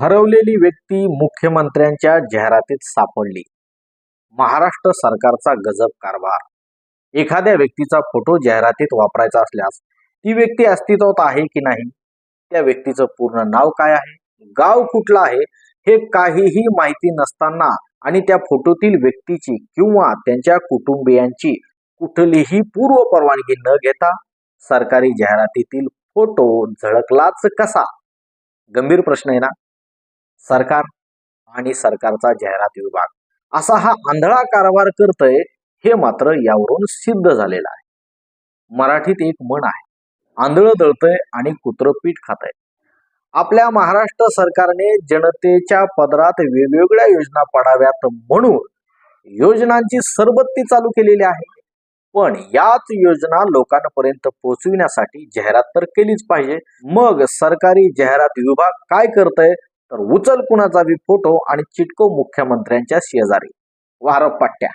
हरवलेली व्यक्ती मुख्यमंत्र्यांच्या जाहिरातीत सापडली. महाराष्ट्र सरकारचा गजब कारभार. एखाद्या व्यक्तीचा फोटो जाहिरातीत वापरायचा असल्यास ती व्यक्ती अस्तित्वात आहे की नाही? त्या व्यक्तीचं पूर्ण नाव काय आहे? गाव कुठलं आहे? हे काहीही माहिती नसताना आणि त्या फोटोतील व्यक्तीची किंवा त्यांच्या कुटुंबियांची कुठलीही पूर्व परवानगी न घेता सरकारी जाहिरातीतील फोटो झळकलाच कसा? गंभीर प्रश्न आहे ना? सरकार आणि सरकारचा जाहिरात विभाग. असा हा आंधळा कारभार करतय हे मात्र यावरून सिद्ध झालेलं आहे. मराठीत एक म्हण आहे आंधळं दळतय आणि कुत्रं पीठ खातय. आपल्या महाराष्ट्र सरकारने जनतेच्या पदरात वेगवेगळ्या योजना पडाव्यात म्हणून योजनांची सरबत्ती चालू केलेली आहे. पण याच योजना लोकांपर्यंत पोहोचविण्यासाठी जाहिरात तर केलीच पाहिजे. मग सरकारी जाहिरात विभाग काय करतय? तर उचल कुणाचा बी फोटो आणि चिटको मुख्यमंत्र्यांच्या शेजारी. वारपट्ट्या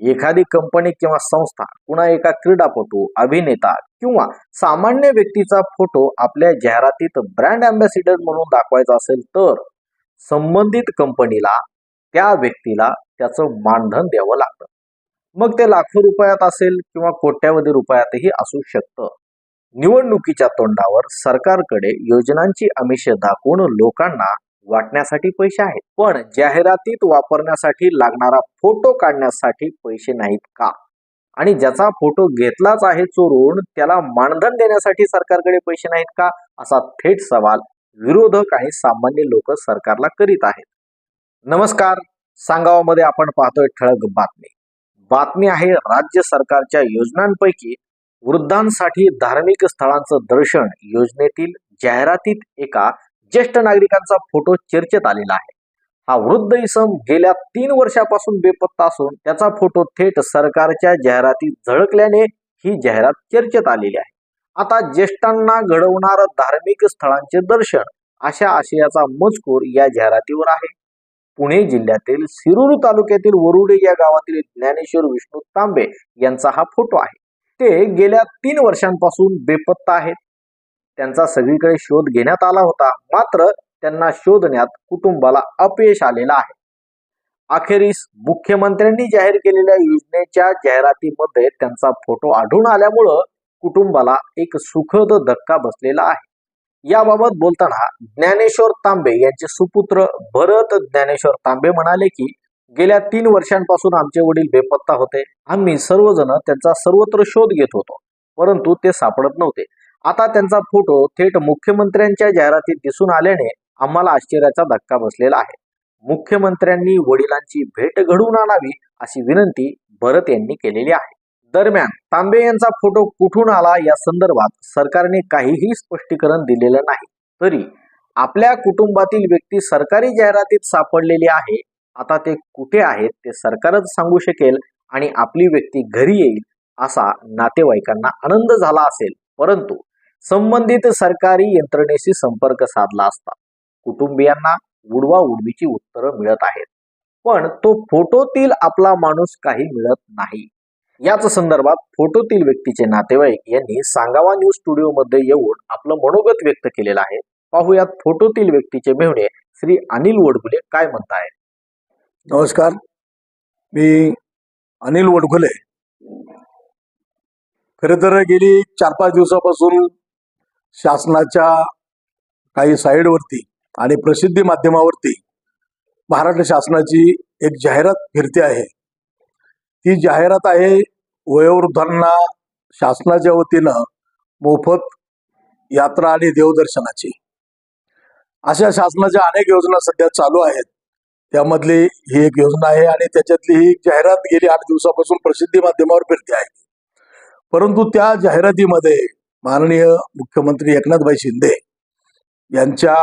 एखादी कंपनी किंवा संस्था कुणा एका क्रीडापटू अभिनेता किंवा सामान्य व्यक्तीचा फोटो आपल्या जाहिरातीत ब्रँड अँबॅसिडर म्हणून दाखवायचा असेल तर संबंधित कंपनीला त्या व्यक्तीला त्याचं मानधन द्यावं लागतं. मग ते लाखो रुपयात असेल किंवा कोट्यावधी रुपयातही असू शकतं. निवडणुकीच्या तोंडावर सरकारकडे योजनांची आमिष दाखवून लोकांना वाटण्यासाठी पैसे आहेत. पण जाहिरातीत वापरण्यासाठी लागणारा फोटो काढण्यासाठी पैसे नाहीत का? आणि ज्याचा फोटो घेतलाच आहे चोरून त्याला मानधन देण्यासाठी सरकारकडे पैसे नाहीत का? असा थेट सवाल विरोधक आणि सामान्य लोक सरकारला करीत आहेत. नमस्कार सांगावामध्ये आपण पाहतोय ठळक बातमी. बातमी आहे राज्य सरकारच्या योजनांपैकी वृद्धांसाठी धार्मिक स्थळांचं दर्शन योजनेतील जाहिरातीत एका ज्येष्ठ नागरिकांचा फोटो चर्चेत आलेला आहे. हा वृद्ध इसम गेल्या तीन वर्षापासून बेपत्ता असून त्याचा फोटो थेट सरकारच्या जाहिरातीत झळकल्याने ही जाहिरात चर्चेत आलेली आहे. आता ज्येष्ठांना घडवणार धार्मिक स्थळांचे दर्शन अशा आशयाचा मजकूर या जाहिरातीवर आहे. पुणे जिल्ह्यातील शिरूर तालुक्यातील वरुडे या गावातील ज्ञानेश्वर विष्णू तांबे यांचा हा फोटो आहे. ते गेल्या तीन वर्षांपासून बेपत्ता आहेत. त्यांचा सगळीकडे शोध घेण्यात आला होता. मात्र त्यांना शोधण्यात कुटुंबाला अपयश आलेलं आहे. अखेरीस मुख्यमंत्र्यांनी जाहीर केलेल्या योजनेच्या जाहिरातीमध्ये त्यांचा फोटो आढळून आल्यामुळं कुटुंबाला एक सुखद धक्का बसलेला आहे. याबाबत बोलताना ज्ञानेश्वर तांबे यांचे सुपुत्र भरत ज्ञानेश्वर तांबे म्हणाले की गेल्या तीन वर्षांपासून आमचे वडील बेपत्ता होते. आम्ही सर्वजण त्यांचा सर्वत्र शोध घेत होतो परंतु ते सापडत नव्हते. आता त्यांचा फोटो थेट मुख्यमंत्र्यांच्या जाहिरातीत दिसून आल्याने आम्हाला आश्चर्याचा धक्का बसलेला आहे. मुख्यमंत्र्यांनी वडिलांची भेट घडवून आणावी अशी विनंती भरत यांनी केलेली आहे. दरम्यान तांबे यांचा फोटो कुठून आला या संदर्भात सरकारने काहीही स्पष्टीकरण दिलेलं नाही. तरी आपल्या कुटुंबातील व्यक्ती सरकारी जाहिरातीत सापडलेली आहे आता ते कुठे आहेत ते सरकारच सांगू शकेल आणि आपली व्यक्ती घरी येईल असा नातेवाईकांना आनंद झाला असेल. परंतु संबंधित सरकारी यंत्रणेशी संपर्क साधला असता कुटुंबियांना उडवा उडवीची उत्तरं मिळत आहेत. पण तो फोटोतील आपला माणूस काही मिळत नाही. याच संदर्भात फोटोतील व्यक्तीचे नातेवाईक यांनी सांगावा न्यूज स्टुडिओ मध्ये येऊन आपलं मनोगत व्यक्त केलेलं आहे. पाहुयात फोटोतील व्यक्तीचे मेहणे श्री अनिल वडगुले काय म्हणतायत? नमस्कार. मी अनिल वडखुले. खरं तर गेली चार पाच दिवसापासून शासनाच्या काही साईडवरती आणि प्रसिद्धी माध्यमावरती महाराष्ट्र शासनाची एक जाहिरात फिरते आहे. ती जाहिरात आहे वयोवृद्धांना शासनाच्या वतीनं मोफत यात्रा आणि देवदर्शनाची. अशा शासनाच्या अनेक योजना सध्या चालू आहेत. त्यामधली ही एक योजना आहे आणि त्याच्यातली ही जाहिरात गेली आठ दिवसापासून प्रसिद्धी माध्यमावर फिरते आहे. परंतु त्या जाहिरातीमध्ये माननीय मुख्यमंत्री एकनाथभाई शिंदे यांच्या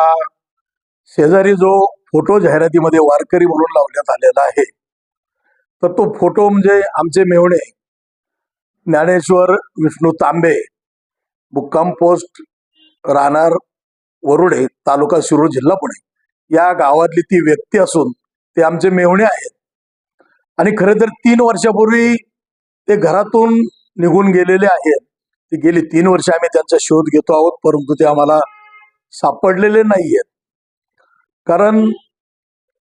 शेजारी जो फोटो जाहिरातीमध्ये वारकरी म्हणून लावण्यात आलेला आहे तर तो फोटो म्हणजे आमचे मेवणे ज्ञानेश्वर विष्णू तांबे मुक्काम पोस्ट राहणार वरुडे तालुका शिरूर जिल्हा पुणे. या गावातली ती व्यक्ती असून ते आमचे मेवणे आहेत. आणि खरं तर तीन वर्षापूर्वी ते घरातून निघून गेलेले आहेत. ते गेली तीन वर्ष आम्ही त्यांचा शोध घेतो आहोत परंतु ते आम्हाला सापडलेले नाहीयेत. कारण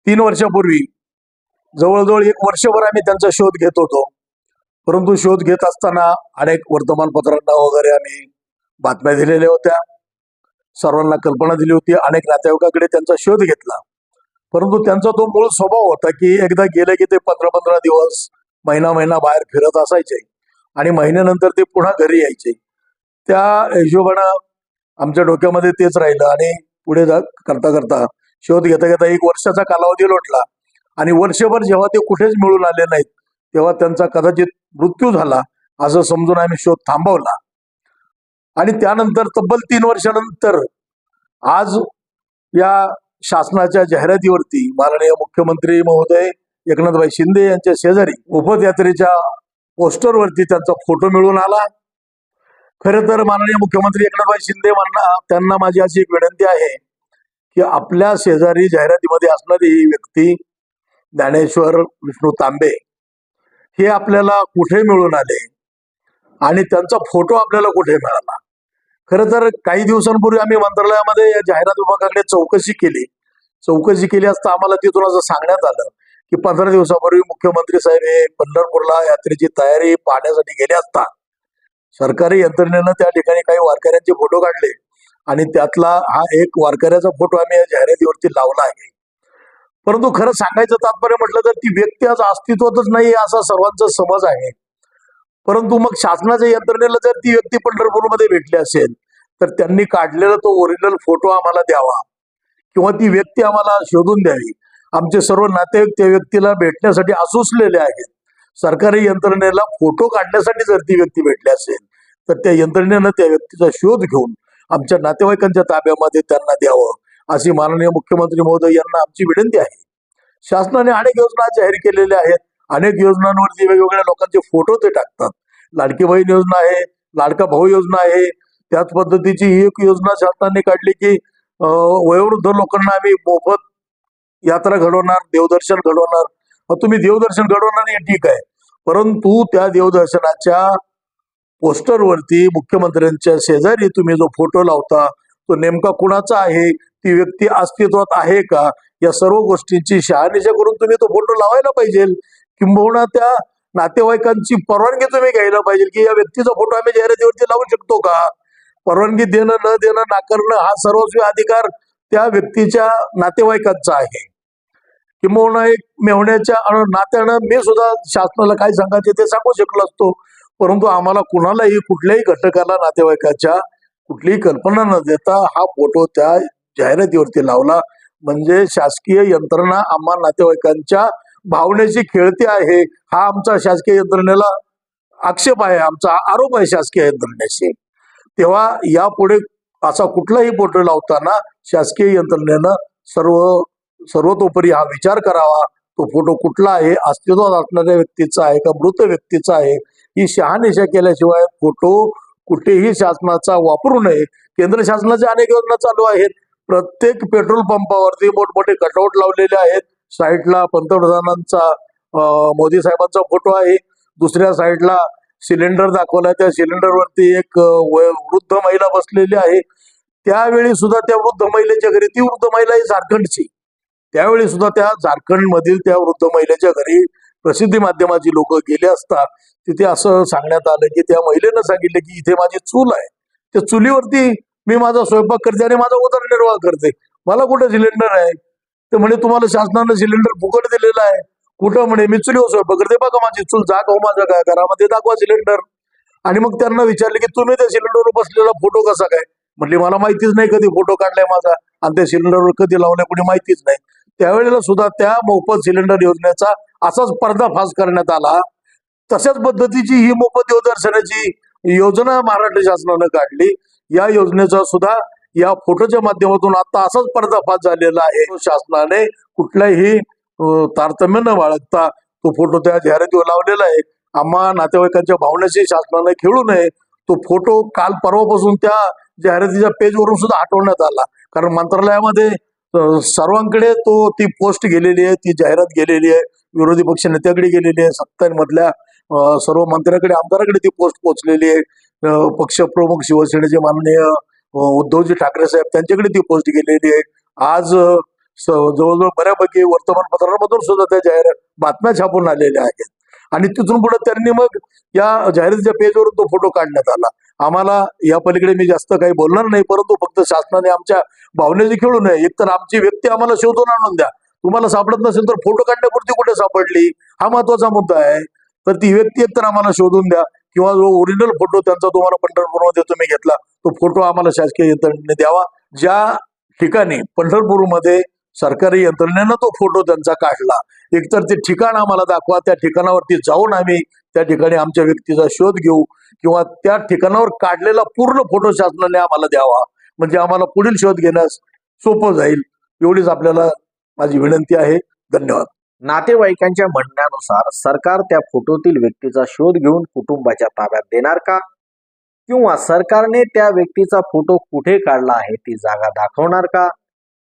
तीन वर्षापूर्वी जवळजवळ एक वर्षभर आम्ही त्यांचा शोध घेत होतो. परंतु शोध घेत असताना अनेक वर्तमानपत्रांना वगैरे आम्ही बातम्या दिलेल्या होत्या. सर्वांना कल्पना दिली होती. अनेक नातेवाईकाकडे त्यांचा शोध घेतला. परंतु त्यांचा तो मूळ स्वभाव होता की एकदा गेले की ते पंधरा पंधरा दिवस महिना महिना बाहेर फिरत असायचे आणि महिन्यानंतर ते पुन्हा घरी यायचे. त्या हिशोबानं आमच्या डोक्यामध्ये तेच राहिलं आणि पुढे जा करता करता शोध घेता घेता एक वर्षाचा कालावधी लोटला आणि वर्षभर जेव्हा ते कुठेच मिळून आले नाहीत तेव्हा त्यांचा कदाचित मृत्यू झाला असं समजून आम्ही शोध थांबवला. आणि त्यानंतर तब्बल तीन वर्षानंतर आज या शासनाच्या जाहिरातीवरती माननीय मुख्यमंत्री महोदय एकनाथभाई शिंदे यांच्या शेजारी उपदयात्रेच्या पोस्टरवरती त्यांचा फोटो मिळून आला. खरं तर माननीय मुख्यमंत्री एकनाथभाई शिंदे यांना त्यांना माझी अशी एक विनंती आहे की आपल्या शेजारी जाहिरातीमध्ये असणारी ही व्यक्ती ज्ञानेश्वर विष्णू तांबे हे आपल्याला कुठे मिळून आले? आणि त्यांचा फोटो आपल्याला कुठे मिळाला? खरं तर काही दिवसांपूर्वी आम्ही मंत्रालयामध्ये या जाहिरात विभागाकडे चौकशी केली. चौकशी केली असता आम्हाला तिथून असं सांगण्यात आलं की पंधरा दिवसापूर्वी मुख्यमंत्री साहेब हे पंढरपूरला यात्रेची तयारी पाहण्यासाठी गेले असता सरकारी यंत्रणेनं त्या ठिकाणी काही वारकऱ्यांचे फोटो काढले आणि त्यातला हा एक वारकऱ्याचा फोटो आम्ही या जाहिरातीवरती लावला आहे. परंतु खरं सांगायचं तात्पर्य म्हटलं तर ती व्यक्ती आज अस्तित्वातच नाही असा सर्वांचा समज आहे. परंतु मग शासनाच्या यंत्रणेला जर ती व्यक्ती पंढरपूरमध्ये भेटली असेल तर त्यांनी काढलेला तो ओरिजिनल फोटो आम्हाला द्यावा. किंवा ती व्यक्ती आम्हाला शोधून द्यावी. आमचे सर्व नातेवाईक त्या व्यक्तीला भेटण्यासाठी आसुसलेले आहेत. सरकारी यंत्रणेला फोटो काढण्यासाठी जर ती व्यक्ती भेटली असेल तर त्या यंत्रणेनं त्या व्यक्तीचा शोध घेऊन आमच्या नातेवाईकांच्या ताब्यामध्ये त्यांना द्यावं अशी माननीय मुख्यमंत्री महोदय यांना आमची विनंती आहे. शासनाने अनेक योजना जाहीर केलेल्या आहेत. अनेक योजनांवरती वेगवेगळ्या लोकांचे फोटो ते टाकतात. लाडकी बहीण योजना आहे लाडका भाऊ योजना आहे. त्याच पद्धतीची ही एक योजना शासनाने काढली की वयोवृद्ध लोकांना आम्ही मोफत यात्रा घडवणार देवदर्शन घडवणार. तुम्ही देवदर्शन घडवणार हे ठीक आहे. परंतु त्या देवदर्शनाच्या पोस्टरवरती मुख्यमंत्र्यांच्या शेजारी तुम्ही जो फोटो लावता तो नेमका कुणाचा आहे? ती व्यक्ती अस्तित्वात आहे का? या सर्व गोष्टींची शहानिशा करून तुम्ही तो फोटो लावायला पाहिजे. किंबहुना त्या नातेवाईकांची परवानगी तुम्ही घ्यायला पाहिजे की या व्यक्तीचा फोटो आम्ही जाहिरातीवरती लावू शकतो का? परवानगी देणं न देणं नाकारणं हा सर्वस्वी अधिकार त्या व्यक्तीच्या नातेवाईकांचा आहे. किंबहुना एक मेहण्याच्या नात्यानं मी सुद्धा शासनाला काय सांगायचे ते सांगू शकलो असतो. परंतु आम्हाला कुणालाही कुठल्याही घटकाला नातेवाईकाच्या कुठलीही कल्पना न देता हा फोटो त्या जाहिरातीवरती लावला. म्हणजे शासकीय यंत्रणा आम्हा नातेवाईकांच्या भावनेची खेळती आहे. हा आमचा शासकीय यंत्रणेला आक्षेप आहे. आमचा आरोप आहे शासकीय यंत्रणेशी. तेव्हा यापुढे असा कुठलाही फोटो लावताना शासकीय यंत्रणेनं सर्व सर्वतोपरी हा विचार करावा. तो फोटो कुठला आहे? अस्तित्वात असणाऱ्या व्यक्तीचा आहे का? मृत व्यक्तीचा आहे? ही शहानिशा केल्याशिवाय फोटो कुठेही शासनाचा वापरू नये. केंद्र शासनाच्या अनेक योजना चालू आहेत. प्रत्येक पेट्रोल पंपावरती मोठमोठे कटआउट लावलेले आहेत. साईडला पंतप्रधानांचा मोदी साहेबांचा फोटो आहे. दुसऱ्या साईडला सिलेंडर दाखवलाय. त्या सिलेंडरवरती एक वृद्ध महिला बसलेली आहे. त्यावेळी सुद्धा त्या वृद्ध महिलेच्या घरी ती वृद्ध महिला ही झारखंडची. त्यावेळी सुद्धा त्या झारखंड मधील त्या वृद्ध महिलेच्या घरी प्रसिद्धी माध्यमाची लोक गेले असता तिथे असं सांगण्यात आलं की त्या महिलेनं सांगितलं की इथे माझी चूल आहे. त्या चुलीवरती मी माझा स्वयंपाक करते आणि माझा उदरनिर्वाह करते. मला कुठं सिलेंडर आहे? ते म्हणे तुम्हाला शासनानं सिलेंडर फुकट दिलेलं आहे. कुठं म्हणे मी चुलीवर स्वयंपाक करते बघा माझी चूल जाग हो माझ्या काय घरामध्ये दाखवा सिलेंडर आणि मग त्यांना विचारले की तुम्ही त्या सिलेंडरवर बसलेला फोटो कसा काय? म्हटली मला माहितीच नाही कधी फोटो काढलाय माझा आणि त्या सिलेंडरवर कधी लावलाय कोणी माहितीच नाही. त्यावेळेला सुद्धा त्या मोफत सिलेंडर योजनेचा असाच पर्दाफाश करण्यात आला. तशाच पद्धतीची ही मोफत देवदर्शनाची योजना महाराष्ट्र शासनानं काढली. या योजनेचा सुद्धा या फोटोच्या माध्यमातून आता असाच पर्दाफाश झालेला आहे. शासनाने कुठल्याही तारतम्य न बाळगता तो फोटो त्या जाहिरातीवर लावलेला आहे. आम्हा नातेवाईकांच्या भावनेशी शासनाने खेळू नये. तो फोटो काल परवापासून त्या जाहिरातीच्या पेजवरून सुद्धा हटवण्यात आला. कारण मंत्रालयामध्ये सर्वांकडे तो ती पोस्ट गेलेली आहे ती जाहिरात गेलेली आहे. विरोधी पक्ष नेत्याकडे गेलेली आहे. सत्तांमधल्या सर्व मंत्र्याकडे आमदाराकडे ती पोस्ट पोहोचलेली आहे. पक्षप्रमुख शिवसेनेचे माननीय उद्धवजी ठाकरे साहेब त्यांच्याकडे ती पोस्ट गेलेली आहे. आज जवळजवळ बऱ्यापैकी वर्तमानपत्रांमधून सुद्धा त्या जाहीर बातम्या छापून आलेल्या आहेत. आणि तिथून पुढे त्यांनी मग या जाहिरातीच्या पेजवरून तो फोटो काढण्यात आला. आम्हाला या पलीकडे मी जास्त काही बोलणार नाही परंतु फक्त शासनाने आमच्या भावनेची खेळू नये. एकतर आमची व्यक्ती आम्हाला शोधून आणून द्या. तुम्हाला सापडत नसेल तर फोटो काढण्यापुरती कुठे सापडली? हा महत्त्वाचा मुद्दा आहे. तर ती व्यक्ती एकतर आम्हाला शोधून द्या. किंवा जो ओरिजिनल फोटो त्यांचा तुम्हाला पंढरपूरमध्ये तुम्ही घेतला तो फोटो आम्हाला शासकीय यंत्रणेने द्यावा. ज्या ठिकाणी पंढरपूरमध्ये सरकारी यंत्रणेनं तो फोटो त्यांचा काढला एकतर ते ठिकाण आम्हाला दाखवा त्या ठिकाणावरती जाऊन आम्ही त्या ठिकाणी आमच्या व्यक्तीचा शोध घेऊ किंवा त्या ठिकाणावर काढलेला पूर्ण फोटो शासनाने आम्हाला द्यावा. म्हणजे आम्हाला पुढील शोध घेण्यास सोपं जाईल एवढीच आपल्याला माझी विनंती आहे. धन्यवाद. नातेवाईकांच्या म्हणण्यानुसार सरकार त्या फोटोतील व्यक्तीचा शोध घेऊन कुटुंबाच्या ताब्यात देणार का? किंवा सरकारने त्या व्यक्तीचा फोटो कुठे काढला आहे ती जागा दाखवणार का?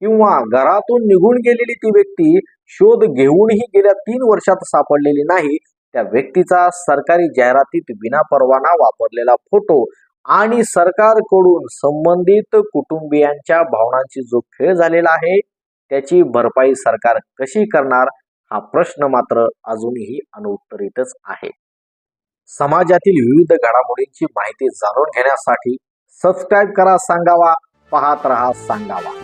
किंवा घरातून निघून गेलेली ती व्यक्ती शोध घेऊनही गेल्या तीन वर्षात सापडलेली नाही त्या व्यक्तीचा सरकारी जाहिरातीत विनापरवाना वापरलेला फोटो आणि सरकारकडून संबंधित कुटुंबियांच्या भावनांची जो खेळ झालेला आहे त्याची भरपाई सरकार कशी करणार? हा प्रश्न मात्र अजूनही अनुत्तरितच आहे. समाजातील विविध घडामोडींची माहिती जाणून घेण्यासाठी सबस्क्राईब करा सांगावा पाहत रहा सांगावा.